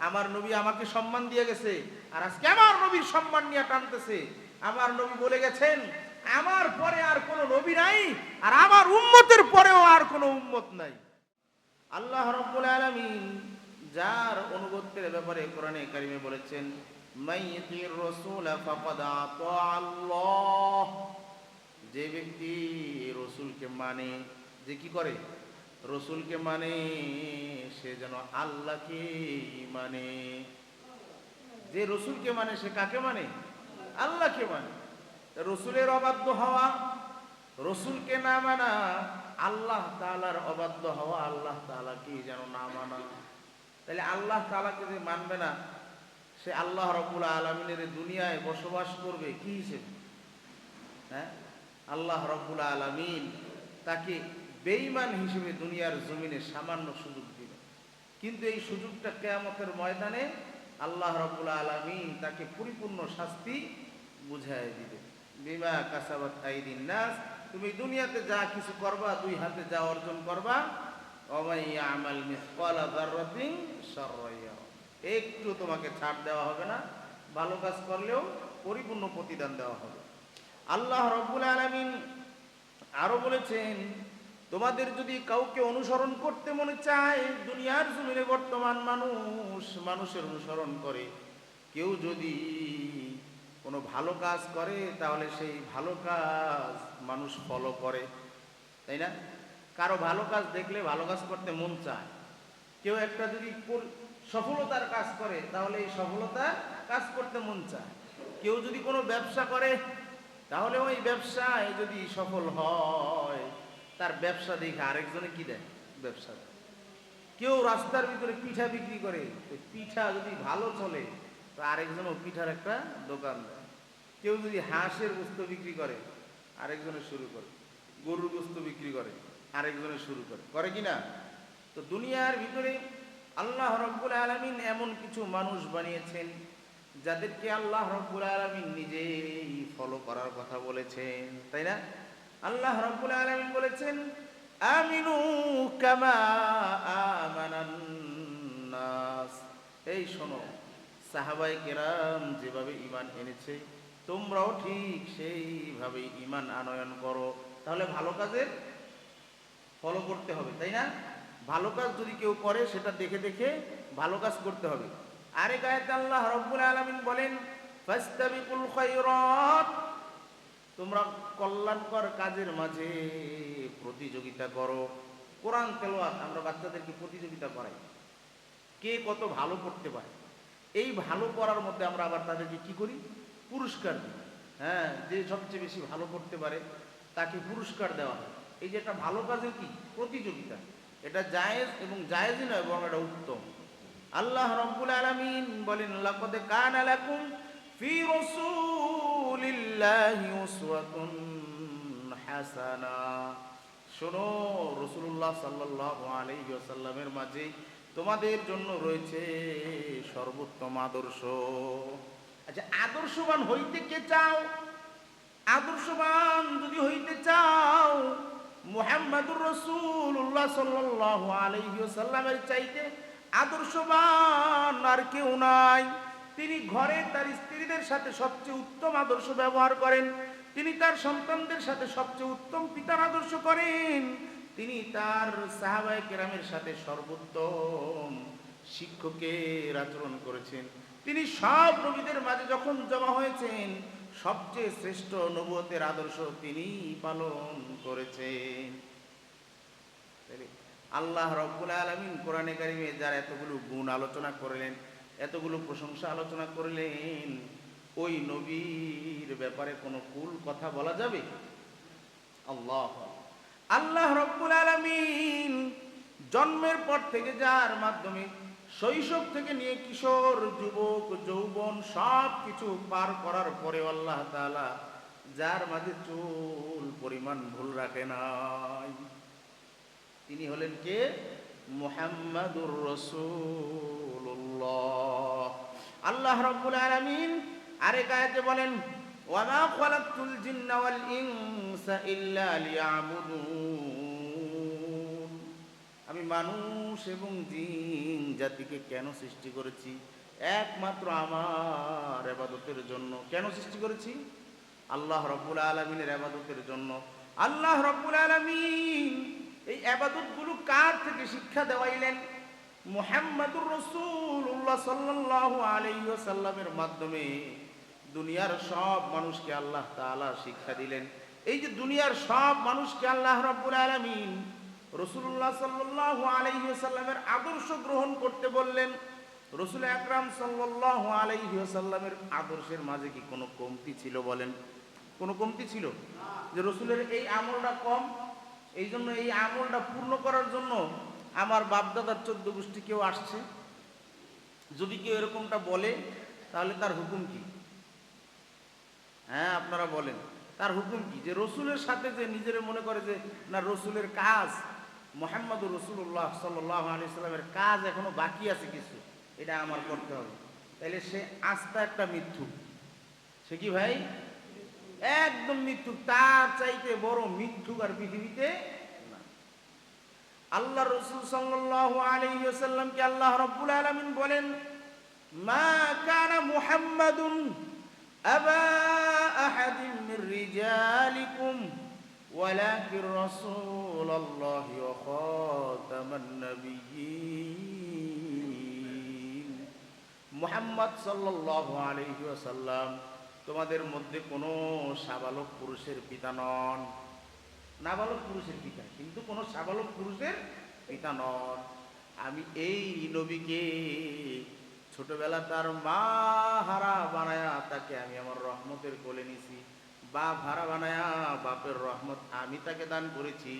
আমার নবী আমাকে সম্মান দিয়ে গেছে। আর আজকে আমার নবীর সম্মান নিয়ে টানতেছে। আমার নবী বলে গেছেন, আমার পরে আর কোনো নবী নাই, আর আমার উম্মতের পরেও আর কোনো উম্মত নাই। আল্লাহ রব্বুল আলামিন যার অনুগত্যের ব্যাপারে কোরআনে কারিমে বলেছেন মাইয়িতির রাসূল ফাকাদ আতা আল্লাহ। যে ব্যক্তি রসুলকে মানে যে কি করে? রসুলকে মানে সে যেন আল্লাহকে মানে। যে রসুলকে মানে সে কাকে মানে? আল্লাহকে মানে। রসুলের অবাধ্য হওয়া, রসুলকে না মানা, আল্লাহ তালার অবাধ্য হওয়া, আল্লাহ তালাকে যেন না মানা। তাহলে আল্লাহ তালাকে যে মানবে না, সে আল্লাহ রবুল আলমিনের দুনিয়ায় বসবাস করবে কি হিসেবে? হ্যাঁ? আল্লাহ রব্বুল আলমিন তাকে বেঈমান হিসেবে দুনিয়ার জমিনে সামান্য সুযোগ দিল। কিন্তু এই সুযোগটা কেয়ামতের ময়দানে আল্লাহ রব্বুল আলমিন তাকে পরিপূর্ণ শাস্তি বুঝাই দিবে। বিমা কাসাবাত আইদিন নাস, তুমি দুনিয়াতে যা কিছু করবা, দুই হাতে যা অর্জন করবা আমাল। একটু তোমাকে ছাড় দেওয়া হবে না, ভালো কাজ করলেও পরিপূর্ণ প্রতিদান দেওয়া হবে। আল্লাহ রব্বুল আলামিন আরও বলেছেন তোমাদের যদি কাউকে অনুসরণ করতে মনে চায়, দুনিয়ার জমিনে বর্তমান মানুষ মানুষের অনুসরণ করে। কেউ যদি কোনো ভালো কাজ করে, তাহলে সেই ভালো কাজ মানুষ ফলো করে, তাই না? কারও ভালো কাজ দেখলে ভালো কাজ করতে মন চায়। কেউ একটা যদি সফলতার কাজ করে, তাহলে এই সফলতার কাজ করতে মন চায়। কেউ যদি কোনো ব্যবসা করে, তাহলে ওই ব্যবসায় যদি সফল হয় তার ব্যবসা দেখে আরেকজনে কি দেয়? ব্যবসা কেউ রাস্তার ভিতরে পিঠা বিক্রি করে পিঠা যদি ভালো চলে, তো আরেকজনও পিঠার একটা দোকান দেয়। কেউ যদি হাঁসের গোস্ত বিক্রি করে, আরেকজনে শুরু করে। গরুর গোস্ত বিক্রি করে, আরেকজনে শুরু করে। করে কি না? তো দুনিয়ার ভিতরে আল্লাহ রব্বুল আলমিন এমন কিছু মানুষ বানিয়েছেন, যাদেরকে আল্লাহ রব্বুল আলমিন নিজেই ফলো করার কথা বলেছেন, তাই না? আল্লাহ রব্বুল আলমিন বলেছেন, আমিনু কামা আমানান নাস। এই শোনো সাহাবাই কেরাম যেভাবে ইমান এনেছে, তোমরাও ঠিক সেইভাবে ইমান আনয়ন করো। তাহলে ভালো কাজের ফলো করতে হবে, তাই না? ভালো কাজ যদি কেউ করে, সেটা দেখে দেখে ভালো কাজ করতে হবে। আরেক আয়াতে আল্লাহ রব্বুল আলামিন বলেন, ফাস্তাবিকুল খায়রাত। তোমরা কল্যাণকর কাজের মাঝে প্রতিযোগিতা করো। কোরআন তেলাওয়াত, আমরা বাচ্চাদেরকে প্রতিযোগিতা করাই। কে কত ভালো করতে পারে? এই ভালো করার মধ্যে আমরা আবার তাদেরকে কি করি? পুরস্কার দিই। হ্যাঁ যে সবচেয়ে বেশি ভালো করতে পারে, তাকে পুরস্কার দেওয়া হয়। এই যে একটা ভালো কাজের কি? প্রতিযোগিতা। এটা জায়েজ এবং জায়েজই নয়, বরং এটা উত্তম। আল্লাহ রব্বুল আলামিন বলেন, লাকাদ কানা ফি রাসূলিল্লাহি উসওয়াতুন হাসানা শোনো রসুল্লাহ সাল্লাল্লাহু আলাইহি ওয়াসাল্লামের মাঝে তোমাদের জন্য রয়েছে সর্বোত্তম আদর্শ। আচ্ছা আদর্শবান হইতে কে চাও? আদর্শবান যদি হইতে চাও, মুহাম্মাদুর রাসূলুল্লাহ সাল্লাল্লাহু আলাইহি ওয়াসাল্লামের চাইতে আদর্শবান আর কেউ নাই। তিনি ঘরে তার স্ত্রীদের সাথে সবচেয়ে উত্তম আদর্শ ব্যবহার করেন। তিনি তার সন্তানদের সাথে সবচেয়ে উত্তম পিতার আদর্শ করেন। তিনি তার সাহাবায়ে কেরামের সাথে সর্বোত্তম শিক্ষকের আচরণ করেছেন। তিনি সব নবীদের মাঝে যখন জমা হয়েছেন, সবচেয়ে শ্রেষ্ঠ নবুয়তের আদর্শ তিনি পালন করেছেন। আল্লাহ রব্বুল আলমিন কোরআনে কারিমে যার এতগুলো গুণ আলোচনা করলেন এতগুলো প্রশংসা আলোচনা করলেন, ওই নবীর ব্যাপারে কোনো কুল কথা বলা যাবে? আল্লাহ। আল্লাহ রব্বুল আলমিন জন্মের পর থেকে যার মাধ্যমে শৈশব থেকে নিয়ে কিশোর, যুবক, যৌবন সব কিছু পার করার পরে আল্লাহ তাআলা যার মাঝে চুল পরিমাণ ভুল রাখে নাই। তিনি হলেন কে? মুহাম্মাদুর আল্লাহ রাব্বুল আলামিন আরেক আয়াতে বলেন, ওয়ামা খালাকতুল জিন্না ওয়াল ইনসা ইল্লা লিয়াবুদুন। আমি মানুষ এবং জিন জাতিকে কেন সৃষ্টি করেছি? একমাত্র আমার এবাদতের জন্য কেন সৃষ্টি করেছি? আল্লাহ রব্বুল আলমিনের এবাদতের জন্য। আল্লাহ রব্বুল আলমিন এই আবাদতগুলো কার থেকে শিক্ষা দেওয়াইলেন? মোহাম্মদুর রসুল্লাহ সাল্লাহ আলাইসাল্লামের মাধ্যমে দুনিয়ার সব মানুষকে আল্লাহ তাআলা শিক্ষা দিলেন। এই যে দুনিয়ার সব মানুষকে আল্লাহ রব্বুল আলমিন রসুল্লাহ সাল্লাহ আলাইসাল্লামের আদর্শ গ্রহণ করতে বললেন। রসুল আকরাম সাল্লাহ আলাইসাল্লামের আদর্শের মাঝে কি কোনো কমতি ছিল বলেন? কোনো কমতি ছিল? যে রসুলের এই আমলটা কম এই জন্য এই আমলটা পূর্ণ করার জন্য আমার বাপদাদার চোদ্দ গোষ্ঠী কেউ আসছে। যদি কেউ এরকমটা বলে, তাহলে তার হুকুম কি? হ্যাঁ আপনারা বলেন। তার হুকুম কি? যে রসুলের সাথে যে নিজের মনে করে যে, না, রসুলের কাজ মোহাম্মদ রসুল্লাহ সাল্লাহ সাল্লামের কাজ এখনও বাকি আছে কিছু, এটা আমার করতে হবে। তাইলে সে আস্থা একটা মৃত্যু সে কি ভাই? একদম মৃত্যু তার চাইতে বড় মৃত্যু আর পৃথিবীতে। আল্লাহ রসুল সাল্লাহ আলাইহি ওয়াসাল্লামকে আল্লাহ রব্বুল আলামিন বলেন মা কানা মুহাম্মাদুন আবা আহাদিন মির রিজালিকুম ولكن رسول الله وخاتم النبيين মুহাম্মদ সাল্লাল্লাহু আলাইহি ওয়াসাল্লাম তোমাদের মধ্যে কোনো সাবালক পুরুষের পিতা নন নাবালক পুরুষের পিতা, কিন্তু কোনো সাবালক পুরুষের পিতা নন। আমি এই নবীকে ছোটবেলা তার মা হারা বানায়া, তাকে আমি আমার রহমতের কোলে নিছি বাপ হারা বানায়া বাপের রহমত আমি তাকে দান করেছি।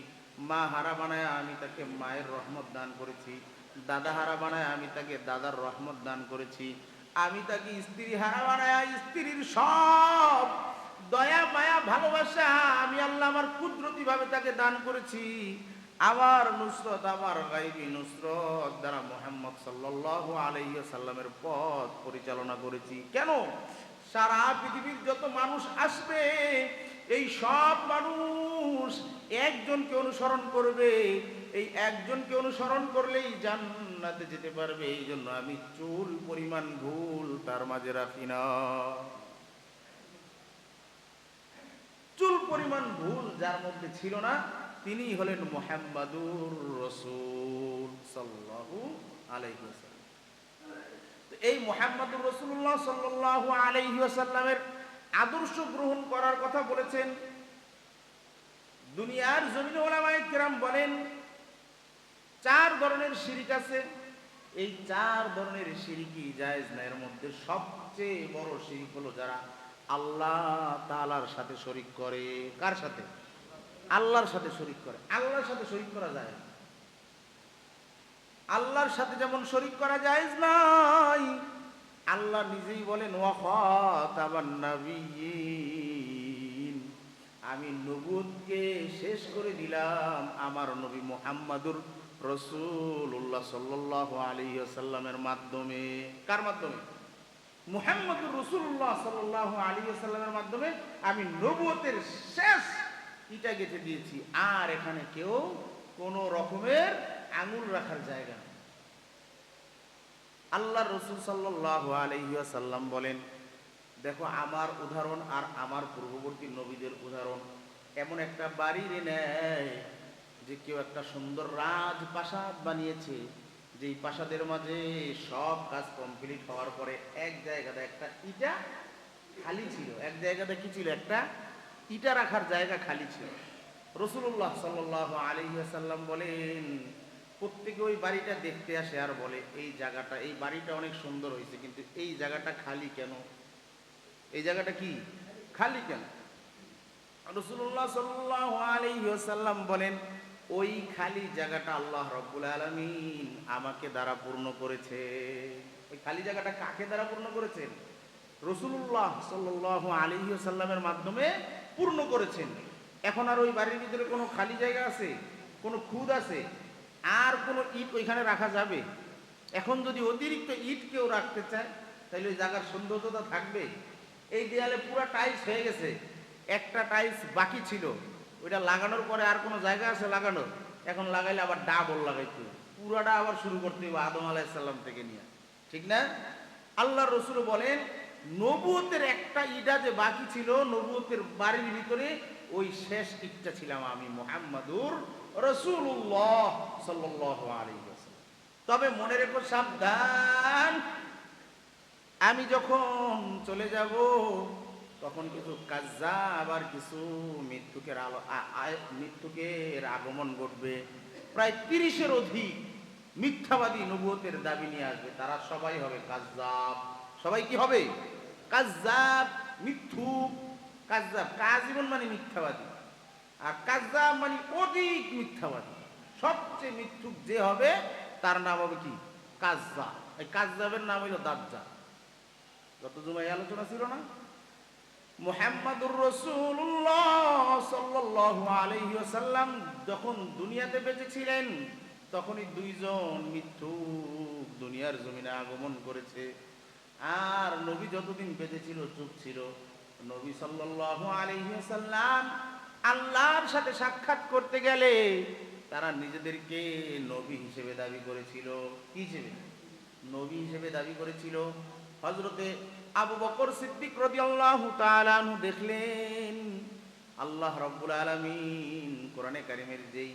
মা হারা বানায়া আমি তাকে মায়ের রহমত দান করেছি। দাদা হারা বানায় আমি তাকে দাদার রহমত দান করেছি। আমি তাকে স্ত্রী হারা বানায় স্ত্রীর সব দয়া, মায়া, ভালোবাসা, আমি আল্লাহ আমার কুদরতি ভাবে তাকে দান করেছি। আমার নুসরত, আমার গাইবি নুসরত দ্বারা মোহাম্মদ সাল্লাল্লাহু আলাইহি সাল্লামের পথ পরিচালনা করেছি। কেন? সারা পৃথিবীর যত মানুষ আসবে, এই সব মানুষ একজনকে অনুসরণ করবে। এই একজনকে অনুসরণ করলেই জান্নাতে যেতে পারবে। এই জন্য আমি চুল, পরিমাণ, ভুল তার মাঝে রাখি না। চুল পরিমাণ ভুল যার মধ্যে ছিল না, তিনি হলেন মোহাম্মদুর রসুল সাল্লাহু আলাইহি ওয়াসাল্লাম। এই মোহাম্মদুর রসুল্লাহ সাল্লাহু আলাইহি ওয়াসাল্লামের আদর্শ গ্রহণ করার কথা বলেছেন। দুনিয়ার জমিন ওলামায়ে কেরাম বলেন, চার ধরনের শিরিক আছে। এই চার ধরনের শিরিকি জায়েজ না, এর মধ্যে সবচেয়ে বড় শিরিক হলো যারা আল্লাহ তালার সাথে শরিক করে। কার সাথে? আল্লাহর সাথে শরিক করে। আল্লাহর সাথে শরিক করা যায় আল্লাহর সাথে যেমন শরিক করা যায় নাই, আল্লাহ নিজেই বলেন আমি নবুদকে শেষ করে দিলাম আমার নবী মুহাম্মাদুর রসুল্লাহ সাল্লাহ আলী সাল্লামের মাধ্যমে। কার মাধ্যমে? মুহাম্মদুর রসুল্লাহ সাল্লাহ আলী সাল্লামের মাধ্যমে আমি নবুয়তের শেষ ইটা গেঁথে দিয়েছি। আর এখানে কেউ কোনো রকমের আঙুল রাখার জায়গা আল্লাহ রসুল সাল্লাহ আলহিসাল্লাম বলেন, দেখো, আমার উদাহরণ আর আমার পূর্ববর্তী নবীদের উদাহরণ। এমন একটা বাড়ির নেয় যে কেউ একটা সুন্দর রাজপ্রাসাদ বানিয়েছে। যেই প্রাসাদের মাঝে সব কাজ কমপ্লিট হওয়ার পরে এক জায়গাতে একটা ইটা খালি ছিল। এক জায়গাতে কি ছিল? একটা ইটা রাখার জায়গা খালি ছিল। রসুল্লাহ সাল্লাহ আলহিহাসাল্লাম বলেন, প্রত্যেকে ওই বাড়িটা দেখতে আসে আর বলে, এই জায়গাটা, এই বাড়িটা অনেক সুন্দর হয়েছে, কিন্তু এই জায়গাটা খালি কেন? এই জায়গাটা কি? খালি কেন? রসুল্লাহ সাল্লাহ আলহিহাসাল্লাম বলেন ওই খালি জায়গাটা আল্লাহ রব্বুল আলমিন আমাকে দ্বারা পূর্ণ করেছে। ওই খালি জায়গাটা কাকে দ্বারা পূর্ণ করেছেন? রসুল্লাহ সাল্লাহ আলহিহাসাল্লামের মাধ্যমে পূর্ণ করেছেন। এখন আর ওই বাড়ির ভিতরে কোনো খালি জায়গা আছে? কোনো খুদ আছে? আর কোনো ইট ওইখানে রাখা যাবে? এখন যদি অতিরিক্ত ইট কেউ রাখতে চায় তাহলে ওই জায়গার সৌন্দর্যতা থাকবে। এই দেয়ালে পুরো টাইলস হয়ে গেছে। একটা টাইলস বাকি ছিল। ওইটা লাগানোর পরে আর কোনো জায়গা আছে লাগানোর? এখন লাগাইলে আবার ডাবল লাগাইতে। পুরাটা আবার শুরু করতে হবে আদম আলাইসাল্লাম থেকে নিয়ে। ঠিক না? আল্লাহ রসুল বলেন নবুয়তের একটা ইটা যে বাকি ছিল নবুয়তের বাড়ির ভিতরে ওই শেষ ইটটা ছিলাম আমি, মোহাম্মদুর রসুল্লাহ সাল্লাহ তবে মনে রেখো সাবধান, আমি যখন চলে যাব তখন কিছু কাজা আবার কিছু আ- মৃত্যুকের আগমন ঘটবে। প্রায় তিরিশের অধিক মিথ্যাবাদী নবুয়তের দাবি নিয়ে আসবে। তারা সবাই হবে কাজাব সবাই কি হবে? কাজাব মিথ্যুক। কাজাব কাজীবন মানে মিথ্যাবাদী? আর কাজাব মানে অধিক মিথ্যাবাদী। সবচেয়ে মিথ্যুক যে হবে, তার নাম হবে কি? কাজা এই কাজাবের নাম হইল দাজ্জা গত জুমায় আলোচনা ছিল না? মুহাম্মাদুর রসুল্লাহ সাল্লাল্লাহু আলাইহি ওয়াসাল্লাম যখন দুনিয়াতে বেঁচে ছিলেন, তখনই দুইজন মিথ্যুক দুনিয়ার জমিনে আগমন করেছে। আর নবী যতদিন বেঁচে ছিল, চুপ ছিল। নবী সাল্লাল্লাহু আলাইহি ওয়াসাল্লাম আল্লাহর সাথে সাক্ষাৎ করতে গেলে তারা নিজেদেরকে নবী হিসেবে দাবি করেছিল। কি হিসেবে? নবী হিসেবে দাবি করেছিল হজরতে আবু বকর সিদ্দিক রাদিয়াল্লাহু তাআলা দেখলেন, আল্লাহ রাব্বুল আলামিন কোরআনে কারিমের যেই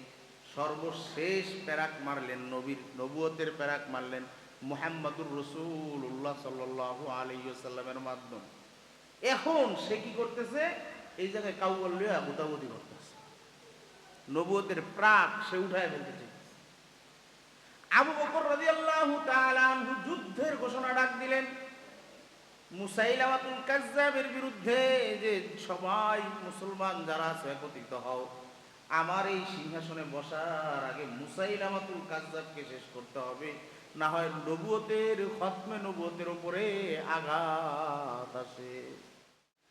সর্বশেষ প্যারাক মারলেন, নবীর নবুয়তের প্যারাক মারলেন মুহাম্মাদুর রাসূলুল্লাহ সাল্লাল্লাহু আলাইহি ওয়াসাল্লামের মাধ্যমে। এখন সে কি করতেছে? এই জায়গায় কাউ বললে আবুতাবুদি করতেছে। নবুয়তের প্রাক সে উঠায় ফেলতে আবু বকর তাআলা আনহু যুদ্ধের ঘোষণা ডাক দিলেন মুসাইলামাতুল কাজ্জাবের বিরুদ্ধে যে সবাই মুসলমান যারা আছে, একত্রিত হও। আমার এই সিংহাসনে বসার আগে মুসাইলামাতুল কাজ্জাবকে শেষ করতে হবে। না হয় নবুয়তের, খতমে নবুয়তের উপরে আঘাত আসে।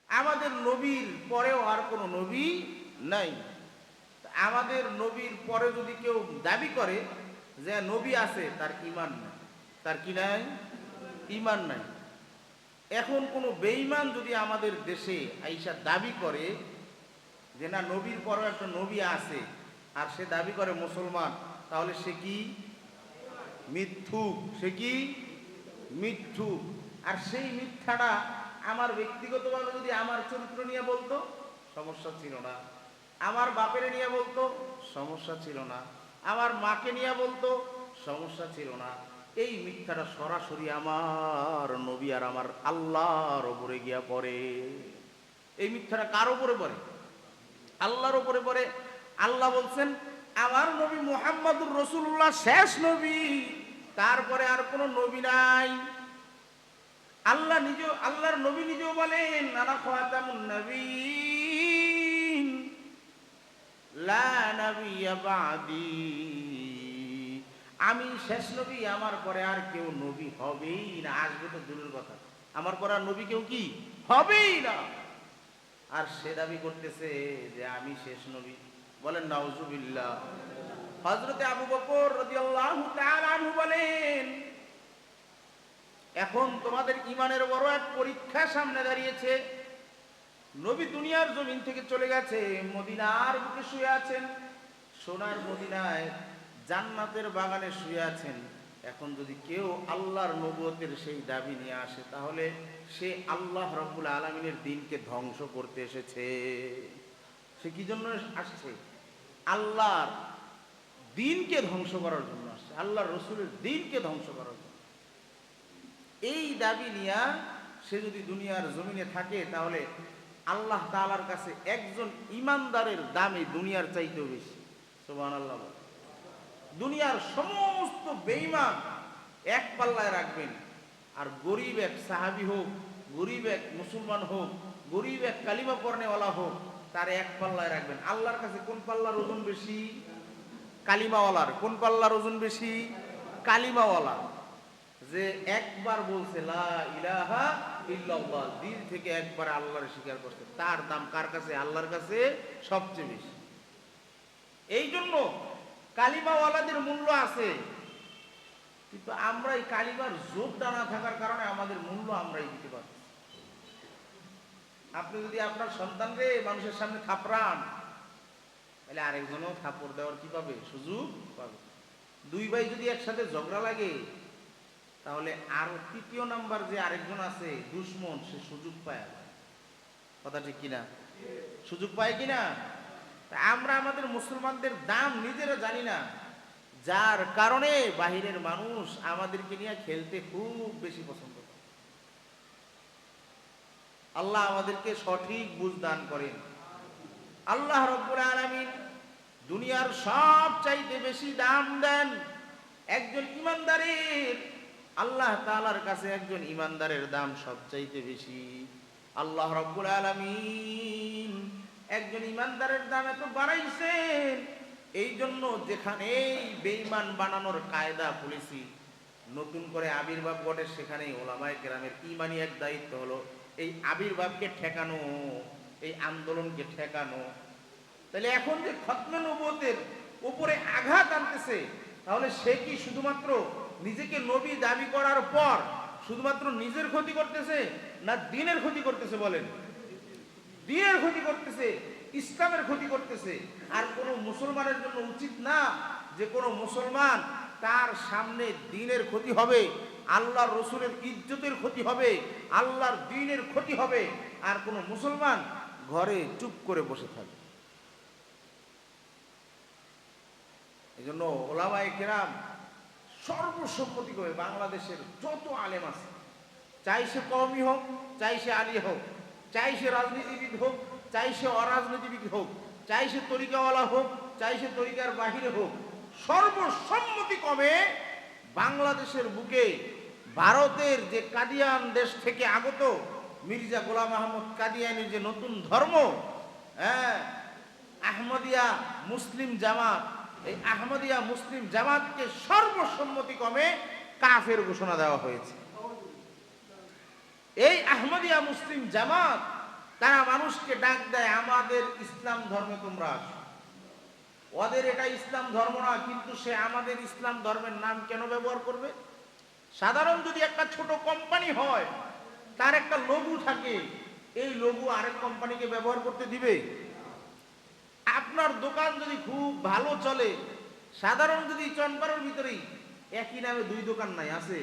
আমাদের নবীর পরেও আর কোনো নবী নাই। আমাদের নবীর পরে যদি কেউ দাবি করে যে নবী আছে, তার ইমান নাই। তার কি নাই? ইমান নাই। এখন কোনো বেঈমান যদি আমাদের দেশে আইসা দাবি করে যে না, নবীর পরেও একটা নবী আছে, আর সে দাবি করে মুসলমান, তাহলে সে কি? মিথ্যুক সে কি? মিথ্যুক আর সেই মিথ্যাটা আমার ব্যক্তিগতভাবে যদি আমার চরিত্র নিয়ে বলতো, সমস্যা ছিল না। আমার বাপের নিয়ে বলতো, সমস্যা ছিল না। আমার মাকে নিয়ে বলতো, সমস্যা ছিল না। এই মিথ্যাটা সরাসরি আমার নবী আর আমার আল্লাহর ওপরে গিয়া পড়ে। এই মিথ্যাটা কার ওপরে পড়ে? আল্লাহর ওপরে পড়ে। আল্লাহ বলছেন, আমার নবী মোহাম্মদুর রসুল্লাহ শেষ নবী। তারপরে আর কোনো নবী নাই। আল্লাহ নিজে আল্লাহর নবী নিজেও বলেন, আনা খাতামুন নবীন লা নবিয়্যা বাদি। আমি শেষ নবী, আমার পরে আর কেউ নবী হবেই না। আসবে তো দূরের কথা। আমার পরে আর নবী কেউ কি? হবেই না। আর সে দাবি করতেছে যে আমি শেষ নবী। বলেন, নাউজুবিল্লাহ। হজরতে আবু বকর রাদিয়াল্লাহু তাআলা বলেন, এখন তোমাদের ইমানের বড় এক পরীক্ষা সামনে দাঁড়িয়েছে। নবী দুনিয়ার জমিন থেকে চলে গেছে, মদিনার বুকে শুয়ে আছেন। সোনার মদিনায় জান্নাতের বাগানে শুয়ে আছেন, এখন যদি কেউ আল্লাহর নবুয়তের সেই দাবি নিয়ে আসে, তাহলে সে আল্লাহ রব্বুল আলমিনের দিনকে ধ্বংস করতে এসেছে। সে কি জন্য আসছে? আল্লাহর দিনকে ধ্বংস করার জন্য আসছে, আল্লাহর রসুলের দিনকে ধ্বংস করার জন্য। এই দাবি নিয়ে সে যদি দুনিয়ার জমিনে থাকে, তাহলে আল্লাহ তাআলার কাছে একজন ইমানদারের দামে দুনিয়ার চাইতেও বেশি। সোমান আল্লাহ। দুনিয়ার সমস্ত বেঈমান এক পাল্লায় রাখবেন। আর গরিব এক সাহাবি হোক, গরিব এক মুসলমান হোক, গরিব এক কালিমা পর্নেওয়ালা হোক, তার এক পাল্লায় রাখবেন। আল্লাহর কাছে কোন পাল্লার ওজন বেশি? কালিমাওয়ালার। কোন পাল্লার ওজন বেশি? কালিমাওয়ালা যে একবার বলছে, লা ইলাহা দিল থেকে একবার আল্লাহর স্বীকার করছে। তার দাম কার কাছে? আল্লাহর কাছে সবচেয়ে বেশি। এই জন্য কালিমাওয়ালাদের মূল্য আছে। কিন্তু আমরা এই কালিমার জোরটা না থাকার কারণে আমাদের মূল্য আমরাই দিতে পারছি। আপনি যদি আপনার সন্তানকে মানুষের সামনে থাপড়ান, তাহলে আরেকজনও থাপড় দেওয়ার কি পাবে? সুযোগ পাবে। দুই ভাই যদি একসাথে ঝগড়া লাগে, তাহলে আরও তৃতীয় নাম্বার যে আরেকজন আছে, দুশ্মন, সে সুযোগ পায়। কথা ঠিক কিনা? সুযোগ পায় কিনা? আমরা আমাদের মুসলমানদের দাম নিজেরা জানি না। যার কারণে বাহিরের মানুষ আমাদেরকে নিয়ে খেলতে খুব বেশি পছন্দ করে। আল্লাহ আমাদেরকে সঠিক বুঝ দান করেন। আল্লাহ রব্বুল আলামিন দুনিয়ার সব চাইতে বেশি দাম দেন একজন ইমানদারের। আল্লাহ তালার কাছে একজন ইমানদারের দাম সবচাইতে বেশি। আল্লাহ রব্বুল আলামিন একজন ইমানদারের দাম এত বাড়াইছেন এই জন্য যেখানেই বেঈমান বানানোর কায়দা পলিসি নতুন করে আবির্ভাব ঘটে, সেখানেই ওলামায়ে গ্রামের ইমানি এক দায়িত্ব হলো এই আবির্ভাবকে ঠেকানো, এই আন্দোলনকে ঠেকানো। তাহলে এখন যে খতমে নবুয়তের উপরে আঘাত আনতেছে, তাহলে সে কি শুধুমাত্র নিজেকে নবী দাবি করার পর শুধুমাত্র নিজের ক্ষতি করতেছে, না দিনের ক্ষতি করতেছে বলেন? দিনের ক্ষতি করতেছে, ইসলামের ক্ষতি করতেছে। আর কোনো মুসলমানের জন্য উচিত না যে কোনো মুসলমান তার সামনে দিনের ক্ষতি হবে, আল্লাহর রসুলের ইজ্জতের ক্ষতি হবে, আল্লাহর দিনের ক্ষতি হবে, আর কোনো মুসলমান ঘরে চুপ করে বসে থাকবে। এই জন্য ওলামায় কেরাম সর্বসম্মতি করে বাংলাদেশের যত আলেম আছে, চাই সে কমই হোক, চাই সে আলী হোক চাই সে রাজনীতিবিদ হোক, চাই সে অরাজনীতিবিদ হোক, চাই সে তরিকাওয়ালা হোক, চাই সে তরিকার বাহিরে হোক, সর্বসম্মতি কমে বাংলাদেশের বুকে ভারতের যে কাদিয়ান দেশ থেকে আগত মির্জা গোলাম আহমদ কাদিয়ানির যে নতুন ধর্ম হ্যাঁ আহমদিয়া মুসলিম জামাত, এই আহমদিয়া মুসলিম জামাতকে সর্বসম্মতি কমে কাফের ঘোষণা দেওয়া হয়েছে। এই আহমদিয়া মুসলিম জামাত, তারা মানুষকে ডাক দেয়, আমাদের ইসলাম ধর্মে তোমরা আসো। ওদের এটা ইসলাম ধর্ম না, কিন্তু সে আমাদের ইসলাম ধর্মের নাম কেন ব্যবহার করবে? সাধারণ যদি একটা ছোট কোম্পানি হয়, তার একটা লঘু থাকে, এই লঘু আরেক কোম্পানিকে ব্যবহার করতে দিবে। আপনার দোকান যদি খুব ভালো চলে, সাধারণ যদি চনপাড়ার ভিতরেই, একই নামে দুই দোকান নাই, আছে।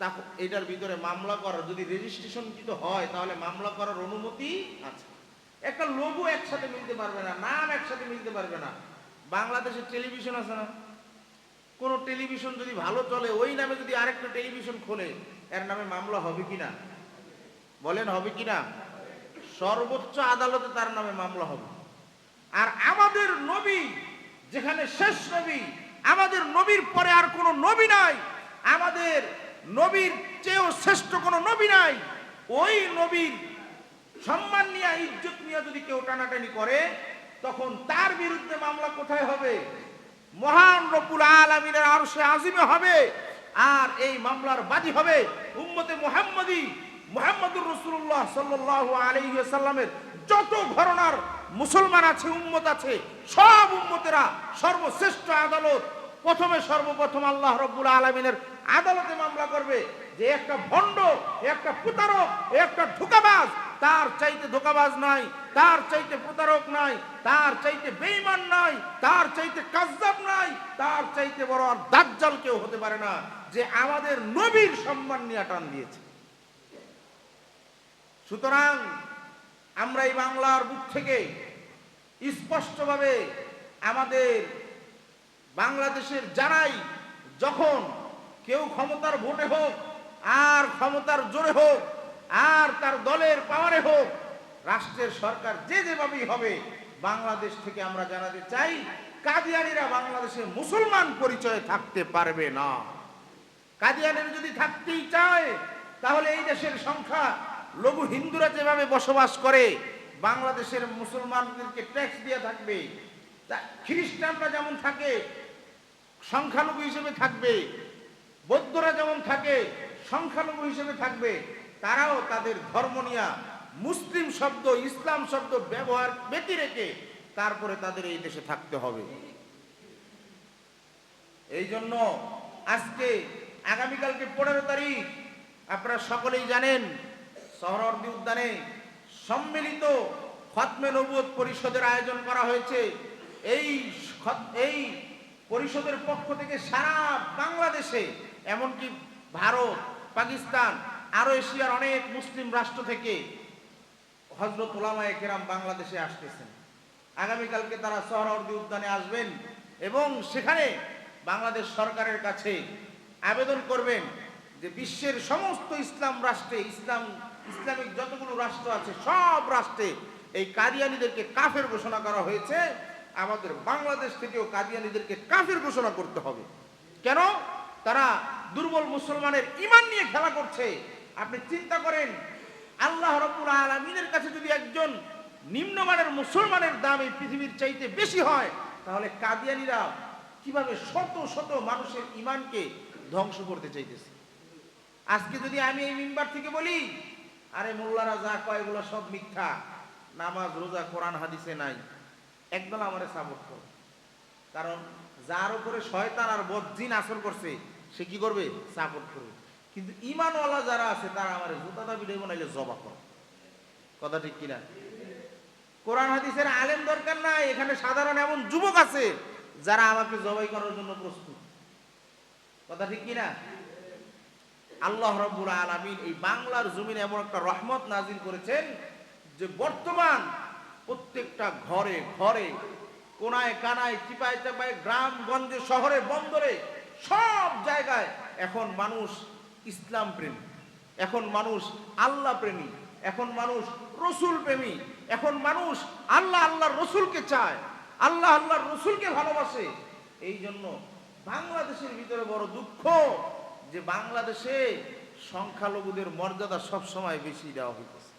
তা এটার ভিতরে মামলা করার, যদি রেজিস্ট্রেশন কিন্তু হয়, তাহলে মামলা করার অনুমতি আছে। একটা লোগো একসাথে মিলতে পারবে না, নাম একসাথে মিলতে পারবে না। বাংলাদেশের টেলিভিশন আছে না? কোন টেলিভিশন যদি ভালো চলে, ওই নামে যদি আরেকটা টেলিভিশন খোলে, এর নামে মামলা হবে কিনা বলেন, হবে কিনা সর্বোচ্চ আদালতে তার নামে মামলা হবে। আর আমাদের নবী, যেখানে শেষ নবী, আমাদের নবীর পরে আর কোনো নবী নাই। আমাদের নবীর চেয়েও শ্রেষ্ঠ কোনো নবী নাই। ওই নবীর সম্মান নিয়ে, ইজ্জত নিয়ে যদি কেউ টানাটানি করে, তখন তার বিরুদ্ধে মামলা কোথায় হবে? মহান রপুল আলমিনের আরও সে আজিমে হবে। আর এই মামলার বাদী হবে উম্মতে মোহাম্মদী মোহাম্মদুর রসুল্লাহ সাল্লাহ আলহিসাল্লামের যত ঘরনার মুসলমান আছে, উম্মত আছে, সব উম্মতেরা সর্বশ্রেষ্ঠ আদালত। প্রথমে সর্বপ্রথম আল্লাহ রব্বুল আলমিনের আদালতে মামলা করবে যে একটা ভণ্ড, একটা প্রতারক, একটা ধোকাবাজ, তার চাইতে ধোকাবাজ নাই, তার চাইতে প্রতারক নাই, তার চাইতে বেইমান নাই, তার চাইতে কাজ্জাব নাই, তার চাইতে বড় আর দাজ্জাল কেউ হতে পারে না, যে আমাদের নবীর সম্মান নিয়ে টান দিয়েছে। সুতরাং আমরা এই বাংলার বুক থেকে স্পষ্টভাবে আমাদের বাংলাদেশের যারাই যখন কেউ ক্ষমতার ভোটে হোক, আর ক্ষমতার জোরে হোক, আর তার দলের পাওয়ারে হোক, রাষ্ট্রের সরকার যে যেভাবেই হবে, বাংলাদেশ থেকে আমরা জানাতে চাই, কাদিয়ানিরা বাংলাদেশে মুসলমান পরিচয়ে থাকতে পারবে না। কাদিয়ানিরা যদি থাকতেই চায়, তাহলে এই দেশের সংখ্যা, লঘু হিন্দুরা যেভাবে বসবাস করে, বাংলাদেশের মুসলমানদেরকে ট্যাক্স দিয়ে থাকবে খ্রিস্টানরা যেমন থাকে, সংখ্যালঘু হিসেবে থাকবে বৌদ্ধরা যেমন থাকে, সংখ্যালঘু হিসেবে থাকবে, তারাও তাদের ধর্ম নিয়া মুসলিম শব্দ, ইসলাম শব্দ ব্যবহার ব্যতি রেখে তারপরে তাদের এই দেশে থাকতে হবে। এই জন্য আজকে, আগামীকালকে পনেরো তারিখ, আপনারা সকলেই জানেন শহরদি উদ্যানে সম্মিলিত খতমে নবুয়ত পরিষদের আয়োজন করা হয়েছে। এই এই পরিষদের পক্ষ থেকে সারা বাংলাদেশে এমনকি ভারত, পাকিস্তান, আরও এশিয়ার অনেক মুসলিম রাষ্ট্র থেকে হজরত ওলামায়ে কেরাম বাংলাদেশে আসতেছেন। আগামীকালকে তারা সোহরাওয়ার্দী উদ্যানে আসবেন এবং সেখানে বাংলাদেশ সরকারের কাছে আবেদন করবেন যে বিশ্বের সমস্ত ইসলাম রাষ্ট্রে, ইসলাম, ইসলামিক যতগুলো রাষ্ট্র আছে, সব রাষ্ট্রে এই কাদিয়ানিদেরকে কাফের ঘোষণা করা হয়েছে। আমাদের বাংলাদেশ থেকেও কাদিয়ানিদেরকে কাফের ঘোষণা করতে হবে। কেন? তারা দুর্বল মুসলমানের ইমান নিয়ে খেলা করছে। আপনি চিন্তা করেন, আল্লাহ রব্বুল আলমিনের কাছে যদি একজন নিম্নমানের মুসলমানের দাম এই পৃথিবীর চাইতে বেশি হয়, তাহলে কাদিয়ানিরা কীভাবে শত শত মানুষের ইমানকে ধ্বংস করতে চাইতেছে? আজকে যদি আমি এই মিম্বার থেকে বলি, আরে মোল্লারা যা কয় এগুলো সব মিথ্যা, নামাজ, রোজা, কোরআন, হাদিসে নাই। একদল আমার করে। কারণ যার উপরে শয়তান আর বজ্জিন আসর করছে সে কি করবে? সাপোর্ট করবে। কিন্তু ইমানওয়ালা যারা আছে, তারা আমার জুতা দাবি দেব নাইলে জবা করে কথা ঠিক কিনা? কোরআন হাদিসের আলেম দরকার নাই, এখানে সাধারণ এমন যুবক আছে, যারা আমাকে জবাই করার জন্য প্রস্তুত। কথা ঠিক কিনা? আল্লাহ রব্বুল আলামিন এই বাংলার জমিনে এমন একটা রহমত নাজিল করেছেন, যে বর্তমান প্রত্যেকটা ঘরে ঘরে কোনায় কানায়, চিপায় চাপায় গ্রাম গঞ্জে শহরে, বন্দরে সব জায়গায় এখন মানুষ ইসলাম প্রেমী, এখন মানুষ আল্লাহ প্রেমী, এখন মানুষ রসুল প্রেমী, এখন মানুষ আল্লাহ আল্লাহর রসুলকে চায়, আল্লাহ আল্লাহর রসুলকে ভালোবাসে। এই জন্য বাংলাদেশের ভিতরে বড় দুঃখ যে বাংলাদেশে সংখ্যালঘুদের মর্যাদা সব সময় বেশি দেওয়া হইতেছে।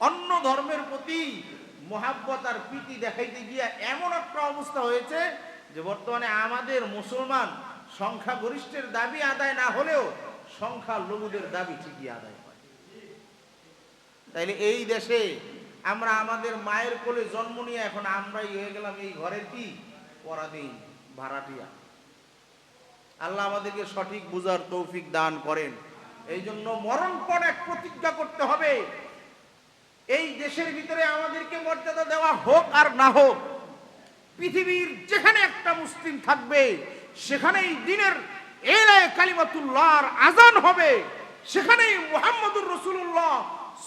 অন্য ধর্মের প্রতি মোহাব্বত আর প্রীতি দেখাইতে গিয়া এমন একটা অবস্থা হয়েছে যে বর্তমানে আমাদের মুসলমান সংখ্যাগরিষ্ঠের দাবি আদায় না হলেও সংখ্যা লঘুদের দাবি ঠিকই আদায় হয়। তাইলে এই দেশে আমরা আমাদের মায়ের কোলে জন্ম নিয়ে এখন আমরাই হয়ে গেলাম এই ঘরের কি? পরাধীন, ভাড়াটিয়া। আল্লাহ আমাদেরকে সঠিক বুঝার তৌফিক দান করেন। এই জন্য মরণপণ এক প্রতিজ্ঞা করতে হবে। এই দেশের ভিতরে আমাদেরকে মর্যাদা দেওয়া হোক আর না হোক পৃথিবীর যেখানে একটা মুসলিম থাকবে, সেখানেই দিনের এলায় কালিমাতুল্লাহর আজান হবে। সেখানেই মুহাম্মদুর রসুল্লাহ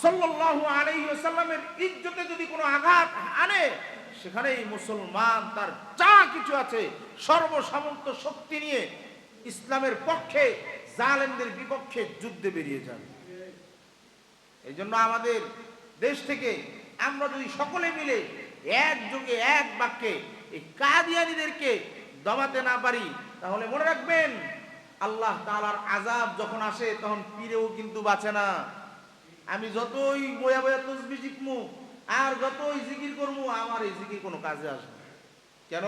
সাল্লাল্লাহু আলাইহি ওয়াসাল্লামের ইজ্জতে যদি কোনো আঘাত আনে, সেখানেই মুসলমান তার যা কিছু আছে, সর্বসামন্ত শক্তি নিয়ে ইসলামের পক্ষে, জালেমদের বিপক্ষে যুদ্ধে বেরিয়ে যাবে এই জন্য আমাদের দেশ থেকে আমরা যদি সকলে মিলে একযোগে এক বাক্যে এই কাদিয়ানিদেরকে দমাতে না পারি, তাহলে মনে রাখবেন, আল্লাহ তাআলার আজাব যখন আসে, তখন পীরেও কিন্তু বাঁচে না। আমি যতই বয়া বয়া তসবি শিখমু, আর যতই জিকির করব আমার এই জিকির কোনো কাজে আসবে কেন?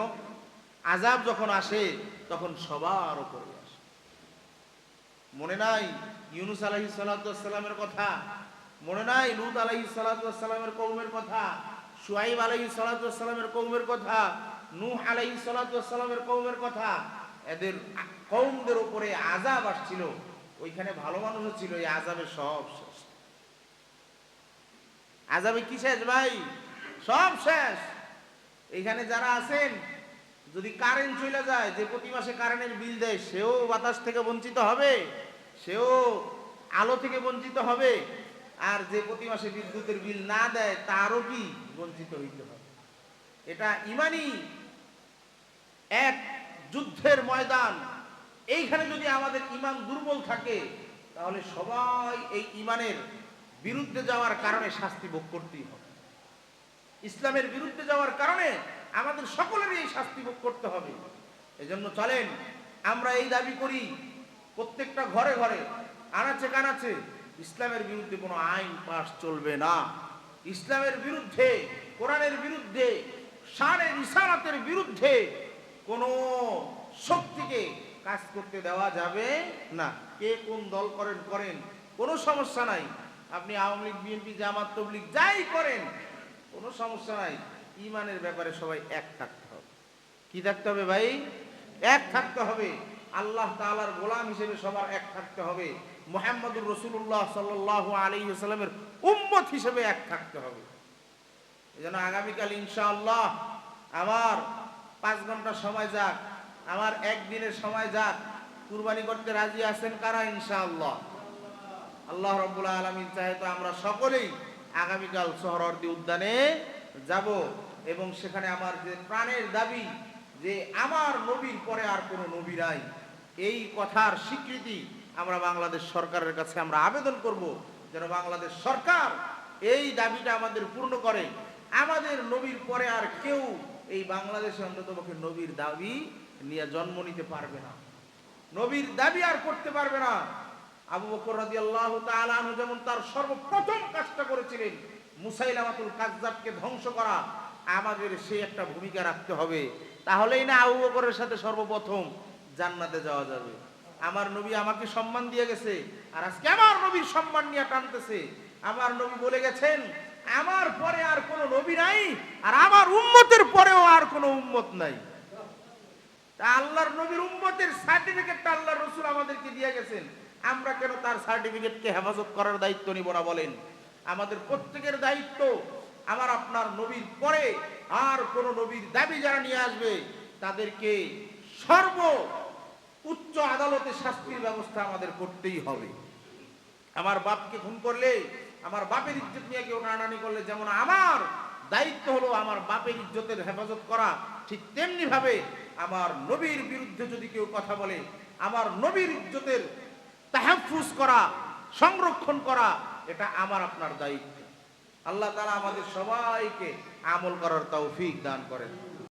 আজাব যখন আসে, তখন সবার উপরে আসে। মনে নাই ইউনুস আলাহি সালামের কথা? মনে নাই লুত আলাহি সালামের কৌমের কথা? সুয়াইব আলাহি সালামের কৌমের কথা, নূহ আলাহি সালামের কৌমের কথা, এদের কৌমদের উপরে আজাব আসছিল। ওইখানে ভালো মানুষও ছিল, এই আজাবে সব শেষ। আজাবে কি শেষ ভাই? সব শেষ। এইখানে যারা আছেন, যদি কারেন্ট চলে যায়, যে প্রতি মাসে কারেন্টের বিল দেয়, সেও বাতাস থেকে বঞ্চিত হবে, সেও আলো থেকে বঞ্চিত হবে। আর যে প্রতি মাসে বিদ্যুতের বিল না দেয়, তারও কি বঞ্চিত হইতে হবে। এটা ইমানি এক যুদ্ধের ময়দান। এইখানে যদি আমাদের ইমান দুর্বল থাকে, তাহলে সবাই এই ইমানের বিরুদ্ধে যাওয়ার কারণে শাস্তি ভোগ করতেই হবে। ইসলামের বিরুদ্ধে যাওয়ার কারণে আমাদের সকলেরই এই শাস্তি ভোগ করতে হবে। এজন্য চলেন, আমরা এই দাবি করি, প্রত্যেকটা ঘরে ঘরে, আনাচে কানাচে, ইসলামের বিরুদ্ধে কোনো আইন পাশ চলবে না। ইসলামের বিরুদ্ধে, কোরআনের বিরুদ্ধে, শানের ইসারাতের বিরুদ্ধে কোনো শক্তিকে কাজ করতে দেওয়া যাবে না। কে কোন দল করেন করেন, কোনো সমস্যা নাই। আপনি আওয়ামী লীগ, বিএনপি, জামাত, তবলিগ যাই করেন, কোনো সমস্যা নাই। ইমানের ব্যাপারে সবাই এক থাকতে হবে। কি থাকতে হবে ভাই? এক থাকতে হবে। আল্লাহ তালার গোলাম হিসেবে সবার এক থাকতে হবে। মোহাম্মদুর রসুল্লাহ সাল্লাহ আলী সাল্লামের উম্মত হিসেবে এক থাকতে হবে। এই জন্য আগামীকাল ইনশাআল্লাহ আমার পাঁচ ঘণ্টা সময় যাক, আমার একদিনের সময় যাক, কুরবানি করতে রাজি আছেন কারা ইনশাআল্লাহ? আল্লাহ রব্বুল আলমিন চাহে তো আমরা সকলেই আগামীকাল সোহরওয়ার্দী উদ্যানে যাব এবং সেখানে আমার যে প্রাণের দাবি, যে আমার নবীর পরে আর কোনো নবী নাই, এই কথার স্বীকৃতি আমরা বাংলাদেশ সরকারের কাছে আমরা আবেদন করব। যেন বাংলাদেশ সরকার এই দাবিটা আমাদের পূর্ণ করে। আমাদের নবীর পরে আর কেউ এই বাংলাদেশে অন্ততপক্ষে নবীর দাবি নিয়ে জন্ম নিতে পারবে না। নবীর দাবি আর করতে পারবে না। আবু বকর তাআলা আনহু যেমন তার সর্বপ্রথম কাজটা করেছিলেন, মুসাইলামাতুল কাজ্জাবকে ধ্বংস করা, আমাদের সেই একটা ভূমিকা রাখতে হবে। তাহলেই না আবু বকরের সাথে সর্বপ্রথম জান্নাতে যাওয়া যাবে। আমার নবী আমাকে সম্মান দিয়ে গেছে। আর আজকে আমার নবীর সম্মান নিয়ে টানতেছে। আমার নবী বলে গেছেন, আমার পরে আর কোনো নবী নাই, আর আমার উম্মতের পরেও আর কোনো উম্মত নাই। তা আল্লাহর নবীর উম্মতের সার্টিফিকেটটা আল্লাহর রসুল আমাদেরকে দিয়ে গেছেন। আমরা কেন তার সার্টিফিকেটকে হেফাজত করার দায়িত্ব নিব না বলেন? আমাদের প্রত্যেকের দায়িত্ব আমার আপনার নবীর পরে আর কোন নবীর দাবি যারা নিয়ে আসবে, তাদেরকে সর্ব উচ্চ আদালতে শাস্তির ব্যবস্থা আমাদের করতেই হবে। আমার বাপকে খুন করলে, আমার বাপের ইজ্জত নিয়ে কেউ নানানি করলে, যেমন আমার দায়িত্ব হলো আমার বাপের ইজ্জতের হেফাজত করা, ঠিক তেমনি ভাবে আমার নবীর বিরুদ্ধে যদি কেউ কথা বলে, আমার নবীর ইজ্জতের তাহাফুজ করা, সংরক্ষণ করা, এটা আমার আপনার দায়িত্ব। আল্লাহ তারা আমাদের সবাইকে আমল করার তৌফিক দান করেন।